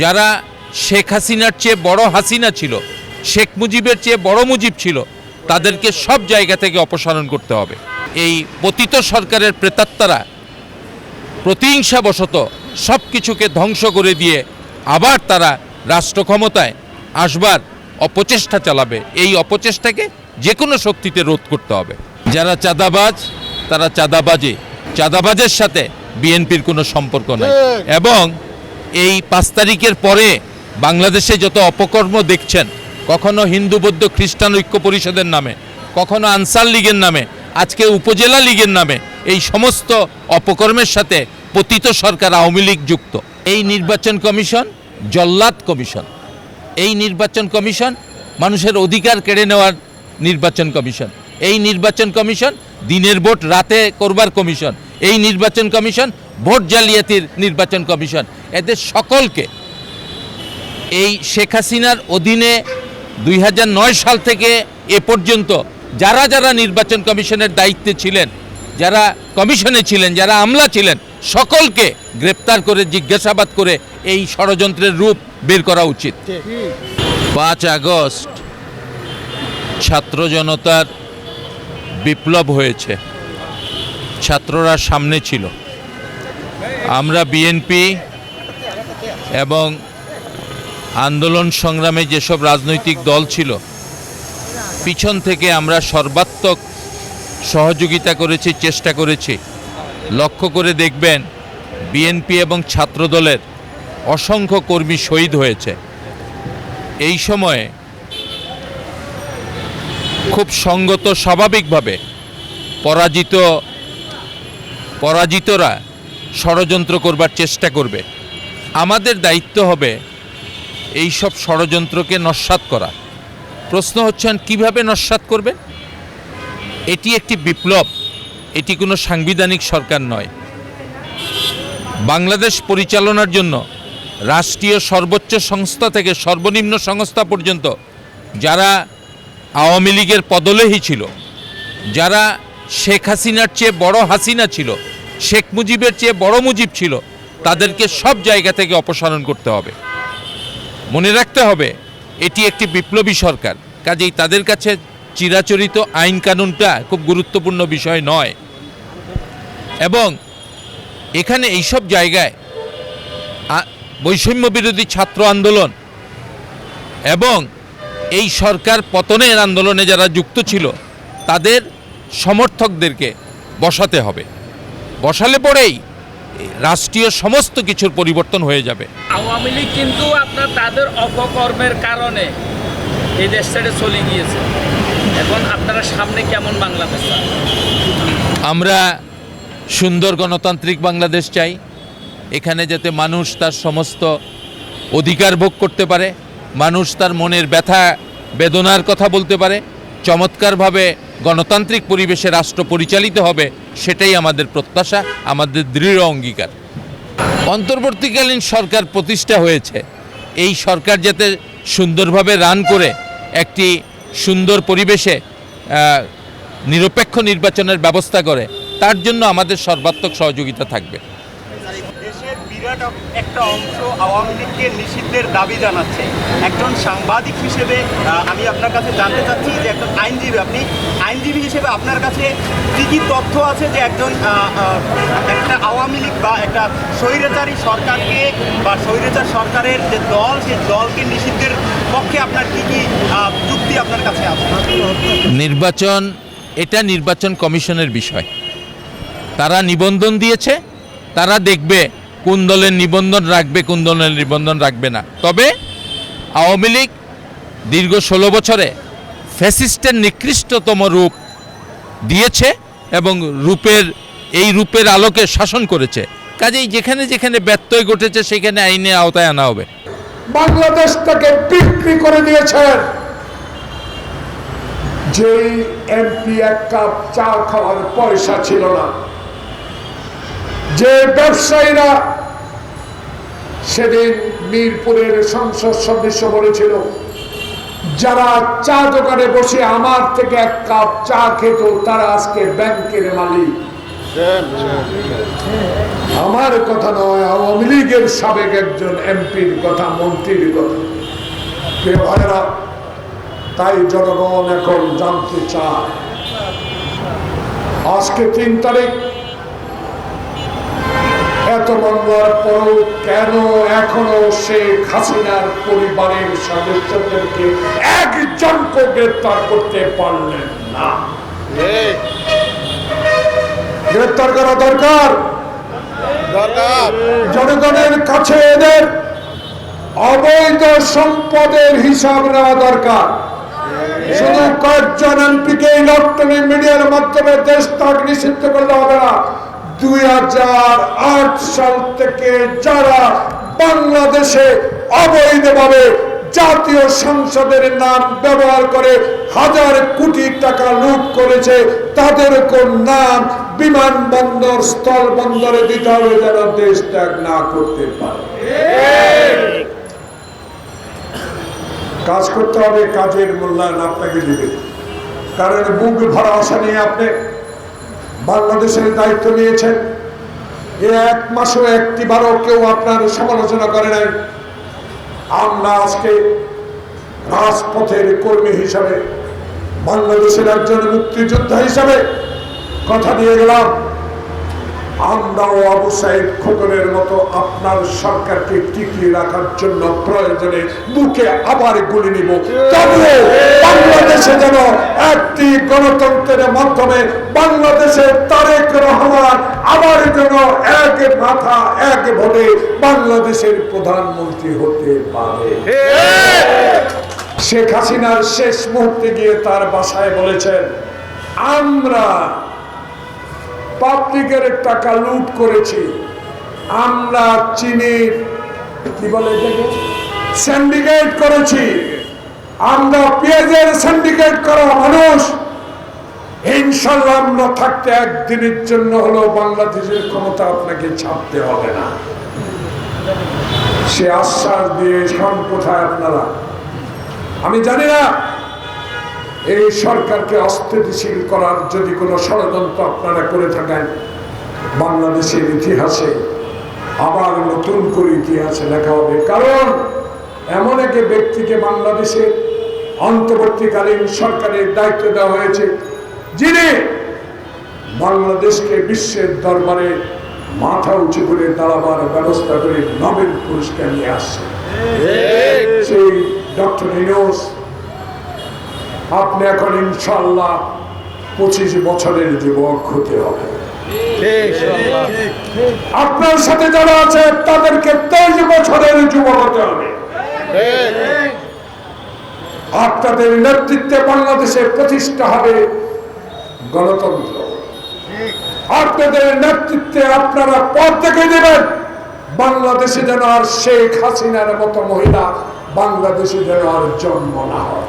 যারা শেখ হাসিনার চেয়ে বড় হাসিনা ছিল শেখ মুজিবের চেয়ে বড় মুজিব ছিল তাদেরকে সব জায়গা থেকে অপসারণ করতে হবে। এই পতিত সরকারের প্রেতাত্মারা প্রতিহিংসাবশত সব কিছুকে ধ্বংস করে দিয়ে আবার তারা রাষ্ট্র ক্ষমতায় আসবার অপচেষ্টা চালাবে। এই অপচেষ্টাকে যে কোনো শক্তিতে রোধ করতে হবে। যারা চাঁদাবাজ তারা চাঁদাবাজে। চাঁদাবাজের সাথে বিএনপির কোনো সম্পর্ক নাই। এবং এই পাঁচ তারিখের পরে বাংলাদেশে যত অপকর্ম দেখছেন, কখনো হিন্দু, বৌদ্ধ, খ্রিস্টান ঐক্য পরিষদের নামে, কখনো আনসার লীগের নামে, আজকে উপজেলা লীগের নামে এই সমস্ত অপকর্মের সাথে পতিত সরকার আওয়ামী লীগ যুক্ত। এই নির্বাচন কমিশন জল্লাদ কমিশন। এই নির্বাচন কমিশন মানুষের অধিকার কেড়ে নেওয়ার নির্বাচন কমিশন। এই নির্বাচন কমিশন দিনের ভোট রাতে করবার কমিশন। এই নির্বাচন কমিশন ভোট জালিয়াতির নির্বাচন কমিশন। এদের সকলকে এই শেখ হাসিনার অধীনে দুই হাজার নয় সাল থেকে এ পর্যন্ত যারা যারা নির্বাচন কমিশনের দায়িত্বে ছিলেন, যারা কমিশনে ছিলেন, যারা আমলা ছিলেন, সকলকে গ্রেপ্তার করে, জিজ্ঞাসাবাদ করে এই ষড়যন্ত্রের রূপ বের করা উচিত। পাঁচ আগস্ট ছাত্র জনতার বিপ্লব হয়েছে। ছাত্ররা সামনে ছিল। আমরা বিএনপি এবং আন্দোলন সংগ্রামে যেসব রাজনৈতিক দল ছিল, পিছন থেকে আমরা সর্বাত্মক সহযোগিতা করেছি, চেষ্টা করেছি। লক্ষ্য করে দেখবেন বিএনপি এবং ছাত্রদলের অসংখ্য কর্মী শহীদ হয়েছে। এই সময়ে খুব সঙ্গত স্বাভাবিকভাবে পরাজিত, পরাজিতরা ষড়যন্ত্র করবার চেষ্টা করবে। আমাদের দায়িত্ব হবে এই সব ষড়যন্ত্রকে নস্বাত করা। প্রশ্ন হচ্ছেন, কীভাবে নস্বাত করবে এটি একটি বিপ্লব, এটি কোনো সাংবিধানিক সরকার নয়। বাংলাদেশ পরিচালনার জন্য রাষ্ট্রীয় সর্বোচ্চ সংস্থা থেকে সর্বনিম্ন সংস্থা পর্যন্ত যারা আওয়ামী লীগের পদলেহী ছিল, যারা শেখ হাসিনার চেয়ে বড় হাসিনা ছিল শেখ মুজিবের চেয়ে বড় মুজিব ছিল, তাদেরকে সব জায়গা থেকে অপসারণ করতে হবে। মনে রাখতে হবে, এটি একটি বিপ্লবী সরকার, কাজেই তাদের কাছে চিরাচরিত আইন কানুনটা খুব গুরুত্বপূর্ণ বিষয় নয়। এবং এখানে এইসব জায়গায় বৈষম্য বিরোধী ছাত্র আন্দোলন এবং এই সরকার পতনের আন্দোলনে যারা যুক্ত ছিল, তাদের সমর্থকদেরকে বসাতে হবে। বসালে পরেই রাষ্ট্রীয় সমস্ত কিছুর পরিবর্তন হয়ে যাবে। আওয়ামী লীগ কিন্তু আপনার তাদের অপকর্মের কারণে এই দেশ ছেড়ে চলে গিয়েছে। এখন আপনারা সামনে কেমন বাংলাদেশ আমরা সুন্দর গণতান্ত্রিক বাংলাদেশ চাই। এখানে যাতে মানুষ তার সমস্ত অধিকার ভোগ করতে পারে মানুষ তার মনের ব্যথা বেদনার কথা বলতে পারে চমৎকারভাবে গণতান্ত্রিক পরিবেশে রাষ্ট্র পরিচালিত হবে, সেটাই আমাদের প্রত্যাশা, আমাদের দৃঢ় অঙ্গীকার। অন্তর্বর্তীকালীন সরকার প্রতিষ্ঠা হয়েছে। এই সরকার যাতে সুন্দরভাবে রান করে, একটি সুন্দর পরিবেশে নিরপেক্ষ নির্বাচনের ব্যবস্থা করে, তার জন্য আমাদের সর্বাত্মক সহযোগিতা থাকবে। দেশের একটা অংশ আওয়ামী লীগকে নিষিদ্ধের দাবি জানাচ্ছে। একজন সাংবাদিক হিসেবে আমি আপনার কাছে জানতে চাচ্ছি যে একজন আইনজীবী, আপনি আইনজীবী হিসেবে আপনার কাছে কি কি তথ্য আছে যে একজন একটা আওয়ামী লীগ বা একটা স্বৈরাচারী সরকারকে বা স্বৈরাচার সরকারের যে দল, সেই দলকে নিষিদ্ধের পক্ষে আপনার কি কি যুক্তি আপনার কাছে আছে? নির্বাচন, এটা নির্বাচন কমিশনের বিষয়। তারা নিবন্ধন দিয়েছে, তারা দেখবে কোন দলের নিবন্ধন রাখবে, কোন দলের নিবন্ধন রাখবে না। তবে আওয়ামী লীগ দীর্ঘ ষোলো বছরে ফ্যাসিস্টের নিকৃষ্টতম রূপ দিয়েছে এবং রূপের, এই রূপের আলোকে শাসন করেছে। কাজেই যেখানে যেখানে ব্যত্যয় ঘটেছে, সেখানে আইনে আওতায় আনা হবে। বাংলাদেশটাকে বিক্রি করে দিয়েছেন। যেই এমপি এক কাপ চা খাওয়ার পয়সা ছিল না। যে ব্যবসায়ীরা সেদিন মিরপুরের সংসদ সদস্য বলেছিল যারা চা দোকানে বসে আমার থেকে এক কাপ চা খেত তারা আজকে ব্যাংকের মালিক। আমার কথা নয় আওয়ামী লীগের সাবেক একজন এমপির কথা মন্ত্রীর কথা। ভাইরা তাই জনগণ এখন জানতে চায় আজকে তিন তারিখ এত মামলার পরও কেন এখনও শেখ হাসিনার পরিবারের সদস্যদেরকে একজনকে গ্রেপ্তার করতে পারলেন না? গ্রেপ্তার করা দরকার? জনগণের কাছে এদের অবৈধ সম্পদের হিসাব নেওয়া দরকার। শুধু কয়েকজন এমপিকে ইলেকট্রনিক মিডিয়ার মাধ্যমে দেশ তাক নিষিদ্ধ করলে হবে না। সাল থেকে যারা বাংলাদেশে অবৈধভাবে জাতীয় সংসদের নাম ব্যবহার করে হাজার কোটি টাকা লুট করেছে তাদের নাম বিমানবন্দর স্থল বন্দরে দিতে হবে যেন দেশ ত্যাগ না করতে পারে। কাজ করতে হবে, কাজের মূল্যায়ন আপনাকে দিবে। কারণ বুক ভরা আশা নিয়ে আপনি বাংলাদেশের দায়িত্ব নিয়েছেন। এ এক মাসও একটি বারও কেউ আপনার সমালোচনা করে নাই। আমরা আজকে রাজপথের কর্মী হিসাবে বাংলাদেশের একজন মুক্তিযোদ্ধা হিসাবে কথা দিয়ে গেলাম। আমরাও আবু সাইদ খোকনের মতো আপনার সরকারকে টিকিয়ে রাখার জন্য প্রয়োজনে আবার গুলি নিব। বাংলাদেশে যেন একটি গণতন্ত্রের মাধ্যমে বাংলাদেশের তারেক রহমান আবার যেন এক মাথা, এক ভোটে বাংলাদেশের প্রধানমন্ত্রী হতে পারে। শেখ হাসিনার শেষ মুহূর্তে গিয়ে তার বাসায় বলেছেন, আমরা পাবলিকের টাকা লুট করেছি। আমরা চিনির কি বলে সিন্ডিকেট করেছি। আমরা পেঁয়াজের সিন্ডিকেট করা মানুষ। ইনশাল্লাহ আমরা থাকতে একদিনের জন্য হলো বাংলাদেশের ক্ষমতা আপনাকে ছাড়তে হবে না। সে আশ্বাস দিয়ে কোথায় আপনারা? আমি জানি না। এই সরকারকে অস্থিতিশীল করার যদি কোনো ষড়যন্ত্র আপনারা করে থাকেন বাংলাদেশের ইতিহাসে আবার নতুন করে ইতিহাসে লেখা হবে। কারণ এমন এক ব্যক্তিকে বাংলাদেশের অন্তর্বর্তীকালীন সরকারের দায়িত্ব দেওয়া হয়েছে যিনি বাংলাদেশকে বিশ্বের দরবারে মাথা উঁচু করে দাঁড়াবার ব্যবস্থা করে নোবেল পুরস্কার নিয়ে আসছে সেই ডক্টর ইনোস আপনি এখন ইনশাল্লাহ পঁচিশ বছরের যুবক হতে হবে। আপনার সাথে যারা আছে, তাদেরকে তেইশ বছরের যুবক হতে হবে। আপনাদের নেতৃত্বে বাংলাদেশে প্রতিষ্ঠা হবে গণতন্ত্র। আপনাদের নেতৃত্বে আপনারা পথ দেখে দেবেন বাংলাদেশে যেন আর শেখ হাসিনার মতো মহিলা বাংলাদেশে যেন আর জন্ম না হয়।